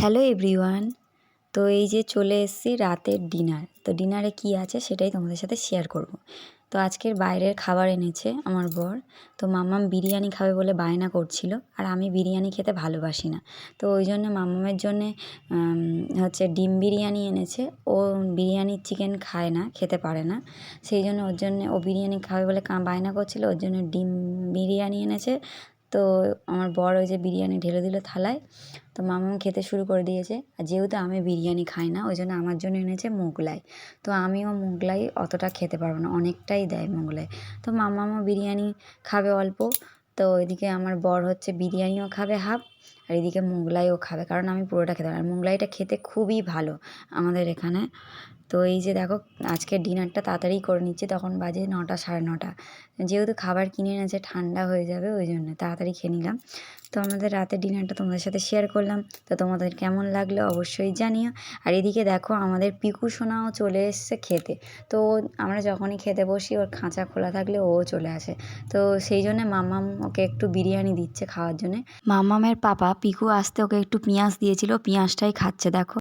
Hello everyone তো এই যে চলে এসেছি রাতের ডিনার তো ডিনারে কী আছে সেটাই তোমাদের সাথে শেয়ার করব। তো আজকের বাইরের খাবার এনেছে আমার বর। তো মাম্মাম বিরিয়ানি খাবে বলে বায়না করছিল, আর আমি বিরিয়ানি খেতে ভালোবাসি না। তো ওই জন্য মাম্মামের জন্যে হচ্ছে ডিম বিরিয়ানি এনেছে। ও বিরিয়ানি চিকেন খায় না, খেতে পারে না। সেই জন্য ওর জন্যে ও বিরিয়ানি খাবে বলে বায়না করছিল, ওর জন্য ডিম বিরিয়ানি এনেছে। তো আমার বর ওই যে বিরিয়ানি ঢেলে দিল থালায়। তো মামাম খেতে শুরু করে দিয়েছে। আর যেহেতু আমি বিরিয়ানি খাই না, ওই জন্য আমার জন্য এনেছে মোগলাই। তো আমিও মোগলাই অতটা খেতে পারব না, অনেকটাই দেয় মোগলাই। তো মামামও বিরিয়ানি খাবে অল্প। তো ওইদিকে আমার বর হচ্ছে বিরিয়ানিও খাবে হাফ আর এদিকে মোগলাইও খাবে, কারণ আমি পুরোটা খেতে পারি আর মোগলাইটা খেতে খুবই ভালো আমাদের এখানে। তো এই যে দেখো, আজকে ডিনারটা তাড়াতাড়ি করে নিচ্ছে, তখন বাজে নটা, সাড়ে নটা। যেহেতু খাবার কিনে এনেছে, ঠান্ডা হয়ে যাবে, ওই জন্য তাড়াতাড়ি খেয়ে নিলাম। তো আমাদের রাতের ডিনারটা তোমাদের সাথে শেয়ার করলাম। তো তোমাদের কেমন লাগল অবশ্যই জানিও। আর এদিকে দেখো, আমাদের পিকু সোনাও চলে এসছে খেতে। তো আমরা যখনই খেতে বসি, ওর খাঁচা খোলা থাকলে ও চলে আসে। তো সেই জন্য মামাম ওকে একটু বিরিয়ানি দিচ্ছে খাওয়ার জন্যে। মামামের পাপা পিকু আসতে ওকে একটু পেঁয়াজ দিয়েছিল পেঁয়াজটাই খাচ্ছে দেখো।